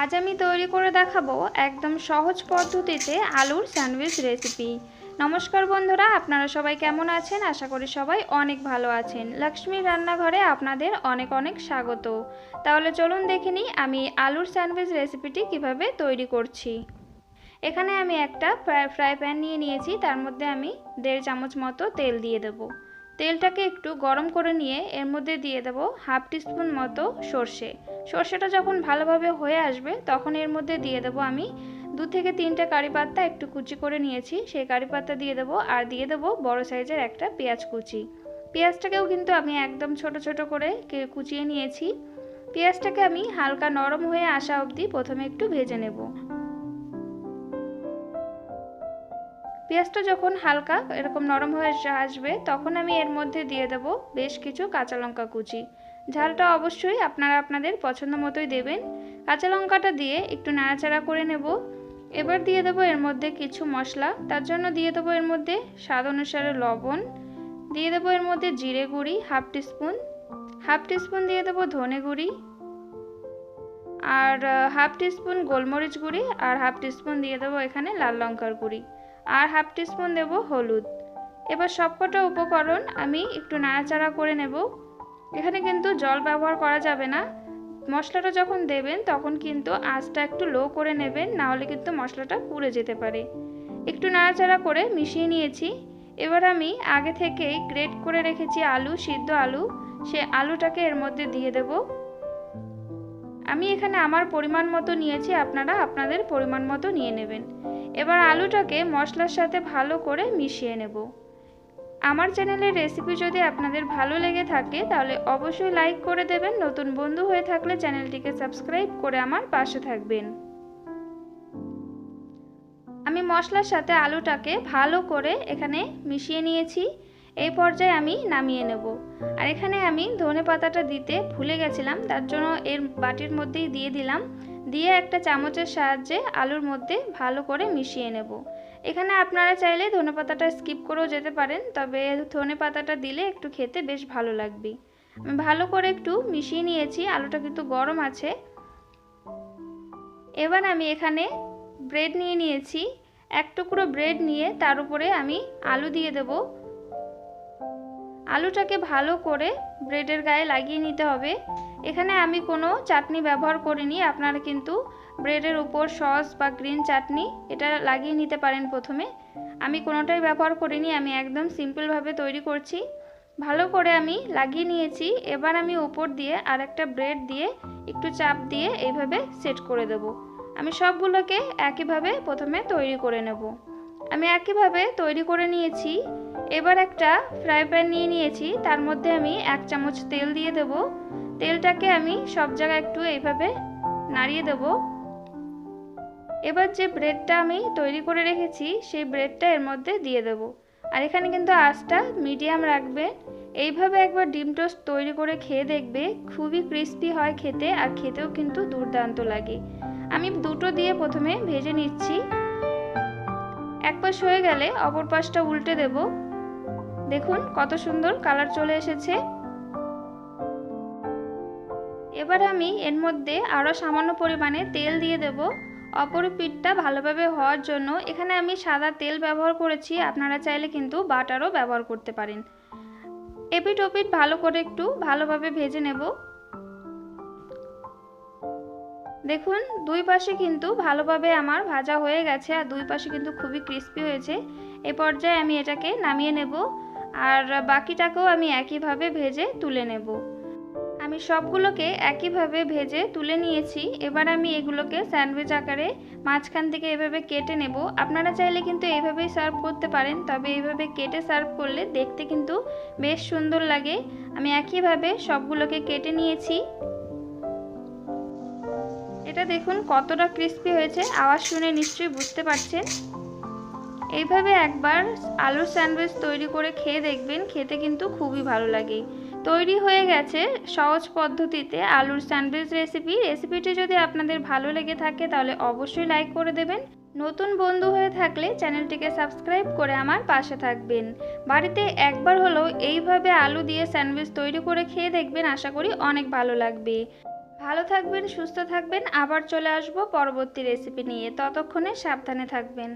আজ আমি তৈরি করে দেখাবো একদম সহজ পদ্ধতিতে আলুর স্যান্ডউইচ রেসিপি। নমস্কার বন্ধুরা, আপনারা সবাই কেমন আছেন? আশা করি সবাই অনেক ভালো আছেন। লক্ষ্মীর রান্নাঘরে আপনাদের অনেক অনেক স্বাগত। তাহলে চলুন দেখে নিই আমি আলুর স্যান্ডউইচ রেসিপিটি কীভাবে তৈরি করছি। এখানে আমি একটা ফ্রাই প্যান নিয়ে নিয়েছি, তার মধ্যে আমি দেড় চামচ মতো তেল দিয়ে দেবো। তেলটাকে একটু গরম করে নিয়ে এর মধ্যে দিয়ে দেব হাফ টিস্পুন মতো সর্ষে। সর্ষেটা যখন ভালোভাবে হয়ে আসবে, তখন এর মধ্যে দিয়ে দেবো আমি দু থেকে তিনটে কারি পাত্তা একটু কুচি করে নিয়েছি। সেই কারি পাত্তা দিয়ে দেবো আর দিয়ে দেবো বড় সাইজের একটা পেঁয়াজ কুচি। পেঁয়াজটাকেও কিন্তু আমি একদম ছোট ছোট করে কুচিয়ে নিয়েছি। পেঁয়াজটাকে আমি হালকা নরম হয়ে আসা অবধি প্রথমে একটু ভেজে নেব। পেঁয়াজটা যখন হালকা এরকম নরম হয়ে আসবে, তখন আমি এর মধ্যে দিয়ে দেব বেশ কিছু কাঁচা লঙ্কা কুচি। ঝালটা অবশ্যই আপনারা আপনাদের পছন্দ মতোই দেবেন। কাঁচা লঙ্কাটা দিয়ে একটু নাড়াচাড়া করে নেব। এবার দিয়ে দেবো এর মধ্যে কিছু মশলা। তার জন্য দিয়ে দেবো এর মধ্যে স্বাদ অনুসারে লবণ। দিয়ে দেবো এর মধ্যে জিরে গুঁড়ি, হাফ টিস্পুন। হাফ টিস্পুন দিয়ে দেবো ধনে গুঁড়ি। আর হাফ টিস্পুন গোলমরিচ গুঁড়ি আর হাফ টিস্পুন দিয়ে দেবো এখানে লাল লঙ্কার গুঁড়ি। আর হাফ টিস্পুন দেব হলুদ। এবার সবকটা উপকরণ আমি একটু নাড়াচাড়া করে নেব। এখানে কিন্তু জল ব্যবহার করা যাবে না। মশলাটা যখন দেবেন, তখন কিন্তু আঁচটা একটু লো করে নেবেন না হলে কিন্তু মশলাটা পুড়ে যেতে পারে। একটু নাড়াচাড়া করে মিশিয়ে নিয়েছি। এবার আমি আগে থেকেই গ্রেট করে রেখেছি আলু, সিদ্ধ আলু। সে আলুটাকে এর মধ্যে দিয়ে দেব। আমি এখানে আমার পরিমাণ মতো নিয়েছি, আপনারা আপনাদের পরিমাণ মতো নিয়ে নেবেন। এবার আলুটাকে মশলার সাথে ভালো করে মিশিয়ে নেব। আমার চ্যানেলের রেসিপি যদি আপনাদের ভালো লেগে থাকে, তাহলে অবশ্যই লাইক করে দেবেন। নতুন বন্ধু হয়ে থাকলে চ্যানেলটিকে সাবস্ক্রাইব করে আমার পাশে থাকবেন। আমি মশলার সাথে আলুটাকে ভালো করে এখানে মিশিয়ে নিয়েছি। এই পর্যায়ে আমি নামিয়ে নেব। আর এখানে আমি ধনে পাতাটা দিতে ভুলে গেছিলাম, তার জন্য এর বাটির মধ্যেই দিয়ে দিলাম। দিয়ে একটা চামচের সাহায্যে আলুর মধ্যে ভালো করে মিশিয়ে নেব। এখানে আপনারা চাইলে ধনে পাতাটা স্কিপ করেও যেতে পারেন, তবে ধনে পাতাটা দিলে একটু খেতে বেশ ভালো লাগবে। আমি ভালো করে একটু মিশিয়ে নিয়েছি, আলুটা কিন্তু গরম আছে। এবার আমি এখানে ব্রেড নিয়ে নিয়েছি। এক টুকরো ব্রেড নিয়ে তার উপরে আমি আলু দিয়ে দেব। আলুটাকে ভালো করে ব্রেডের গায়ে লাগিয়ে নিতে হবে। এখানে আমি কোনো চাটনি ব্যবহার করিনি, আপনারা কিন্তু ব্রেডের উপর সস বা গ্রিন চাটনি, এটা লাগিয়ে নিতে পারেন প্রথমে। আমি কোনোটাই ব্যবহার করিনি, আমি একদম সিম্পলভাবে তৈরি করছি। ভালো করে আমি লাগিয়ে নিয়েছি, এবার আমি উপর দিয়ে আর একটা ব্রেড দিয়ে একটু চাপ দিয়ে এইভাবে সেট করে দেব। আমি সবগুলোকে একইভাবে প্রথমে তৈরি করে নেব। আমি একইভাবে তৈরি করে নিয়েছি, এবার একটা ফ্রাই প্যান নিয়ে নিয়েছি, তার মধ্যে আমি এক চামচ তেল দিয়ে দেব। তেলটাকে আমি সব জায়গায় একটু এইভাবে নাড়িয়ে দেব। এবার যে ব্রেডটা আমি তৈরি করে রেখেছি, সেই ব্রেডটা এর মধ্যে দিয়ে দেব। আর এখানে কিন্তু আঁচটা মিডিয়াম রাখবে। এইভাবে একবার ডিম টোস্ট তৈরি করে খেয়ে দেখবে, খুবই ক্রিস্পি হয় খেতে আর খেতেও কিন্তু দুর্দান্ত লাগে। আমি দুটো দিয়ে প্রথমে ভেজে নিচ্ছি। এক পাশ হয়ে গেলে অপর পাশটা উল্টে দেব। দেখুন কত সুন্দর কালার চলে এসেছে। এবার আমি এর মধ্যে আরও সামান্য পরিমাণে তেল দিয়ে দেব। অপর পিঠটা ভালোভাবে হওয়ার জন্য এখানে আমি সাদা তেল ব্যবহার করেছি। আপনারা চাইলে কিন্তু বাটারও ব্যবহার করতে পারেন। এপিট ওপিট ভালো করে একটু ভালোভাবে ভেজে নেব। দেখুন, দুই পাশে কিন্তু ভালোভাবে আমার ভাজা হয়ে গেছে আর দুই পাশে কিন্তু খুবই ক্রিস্পি হয়েছে। এ পর্যায়ে আমি এটাকে নামিয়ে নেব আর বাকিটাকেও আমি একইভাবে ভেজে তুলে নেব। আমি সবগুলোকে একইভাবে ভেজে তুলে নিয়েছি। এবার আমি এগুলোকে স্যান্ডউইচ আকারে মাঝখান থেকে এভাবে কেটে নেব। আপনারা চাইলে কিন্তু এইভাবেই সার্ভ করতে পারেন, তবে এইভাবে কেটে সার্ভ করলে দেখতে কিন্তু বেশ সুন্দর লাগে। আমি একইভাবে সবগুলোকে কেটে নিয়েছি। এটা দেখুন কতটা ক্রিস্পি হয়েছে, আওয়াজ শুনে নিশ্চয়ই বুঝতে পারছেন। এইভাবে একবার আলুর স্যান্ডউইচ তৈরি করে খেয়ে দেখবেন, খেতে কিন্তু খুবই ভালো লাগে। তৈরি হয়ে গেছে সহজ পদ্ধতিতে আলুর স্যান্ডউইচ রেসিপি। রেসিপিটি যদি আপনাদের ভালো লেগে থাকে তাহলে অবশ্যই লাইক করে দেবেন। নতুন বন্ধু হয়ে থাকলে চ্যানেলটিকে সাবস্ক্রাইব করে আমার পাশে থাকবেন। বাড়িতে একবার হলেও এইভাবে আলু দিয়ে স্যান্ডউইচ তৈরি করে খেয়ে দেখবেন আশা করি অনেক ভালো লাগবে। ভালো থাকবেন, সুস্থ থাকবেন। আবার চলে আসব পরবর্তী রেসিপি নিয়ে। ততক্ষণে সাবধানে থাকবেন।